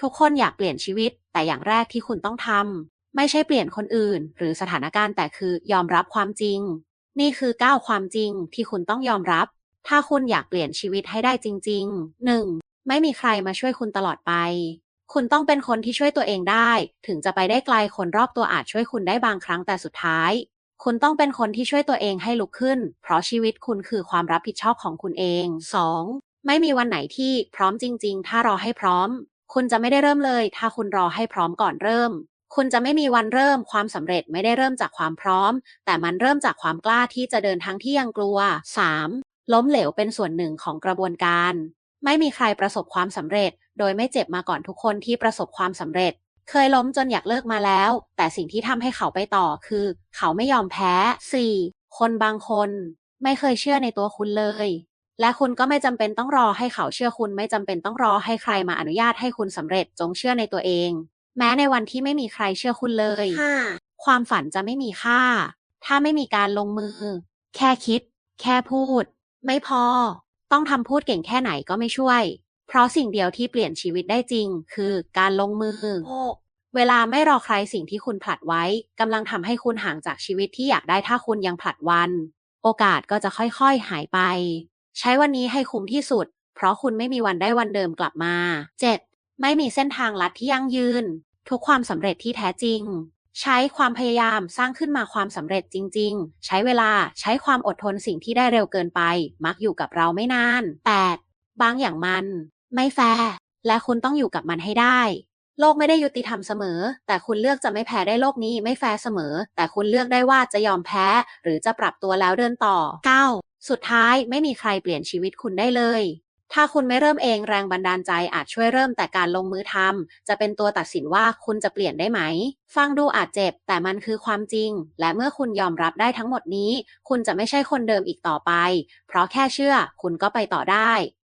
ทุกคนอยากเปลี่ยนชีวิต แต่อย่างแรกที่คุณต้องทำไม่ใช่เปลี่ยนคนอื่น หรือสถานการณ์แต่คือยอมรับความจริง นี่คือก้าวความจริงที่คุณต้องยอมรับ ถ้าคุณอยากเปลี่ยนชีวิตให้ได้จริง ๆ 1. ไม่มีใครมาช่วยคุณตลอดไป คุณต้องเป็นคนที่ช่วยตัวเองได้ ถึงจะไปได้ไกลคนรอบตัวอาจช่วยคุณได้บางครั้งแต่สุดท้าย คุณต้องเป็นคนที่ช่วยตัวเองให้ลุกขึ้น เพราะชีวิตคุณคือความรับผิดชอบของคุณเอง 2. ไม่มีวันไหนที่พร้อมจริง ๆ ถ้ารอให้พร้อม คุณจะไม่ได้เริ่มเลย ถ้าคุณรอให้พร้อมก่อนเริ่ม คุณจะไม่มีวันเริ่มความสำเร็จไม่ได้เริ่มจากความพร้อม แต่มันเริ่มจากความกล้าที่จะเดินทั้งที่ยังกลัว 3. ล้มเหลวเป็นส่วนหนึ่งของกระบวนการ ไม่มีใครประสบความสำเร็จ โดยไม่เจ็บมาก่อนทุกคนที่ประสบความสำเร็จ เคยล้มจนอยากเลิกมาแล้ว แต่สิ่งที่ทำให้เขาไปต่อคือ เขาไม่ยอมแพ้ 4. คนบางคน ไม่เคยเชื่อในตัวคุณเลย และคุณก็ไม่จำเป็นต้องรอให้เขาเชื่อคุณไม่จำเป็นต้องรอให้ใครมาอนุญาตให้คุณสำเร็จจงเชื่อในตัวเอง แม้ในวันที่ไม่มีใครเชื่อคุณเลย 5. ความฝันจะไม่มีค่า ถ้าไม่มีการลงมือ แค่คิด แค่พูด ไม่พอ ต้องทำพูดเก่งแค่ไหนก็ไม่ช่วย เพราะสิ่งเดียวที่เปลี่ยนชีวิตได้จริง คือการลงมือ 6. เวลาไม่รอใครสิ่งที่คุณผลัดไว้กำลังทำให้คุณห่างจากชีวิตที่อยากได้ถ้าคุณยังผลัดวัน โอกาสก็จะค่อยๆหายไป ใช้วันนี้ให้คุ้มที่สุด เพราะคุณไม่มีวันได้วันเดิมกลับมา 7. ไม่มีเส้นทางลัดที่ยั่งยืน ทุกความสำเร็จที่แท้จริง ใช้ความพยายามสร้างขึ้นมาความสำเร็จจริง ๆ ใช้เวลาใช้ความอดทนสิ่งที่ได้เร็วเกินไป มักอยู่กับเราไม่นาน 8. บางอย่างมัน ไม่แฟร์และคุณต้องอยู่กับมันให้ได้โลกไม่ได้ยุติธรรมเสมอ แต่คุณเลือกจะไม่แพ้ได้โลกนี้ไม่แฟร์เสมอ แต่คุณเลือกได้ว่าจะยอมแพ้ หรือจะปรับตัวแล้วเดินต่อ 9. สุดท้ายไม่มีใครเปลี่ยนชีวิตคุณได้เลย ถ้าคุณไม่เริ่มเองแรงบันดาลใจอาจช่วยเริ่มแต่การลงมือทำจะเป็นตัวตัดสินว่าคุณจะเปลี่ยนได้ไหม ฟังดูอาจเจ็บ แต่มันคือความจริง และเมื่อคุณยอมรับได้ทั้งหมดนี้ คุณจะไม่ใช่คนเดิมอีกต่อไป เพราะแค่เชื่อคุณก็ไปต่อได้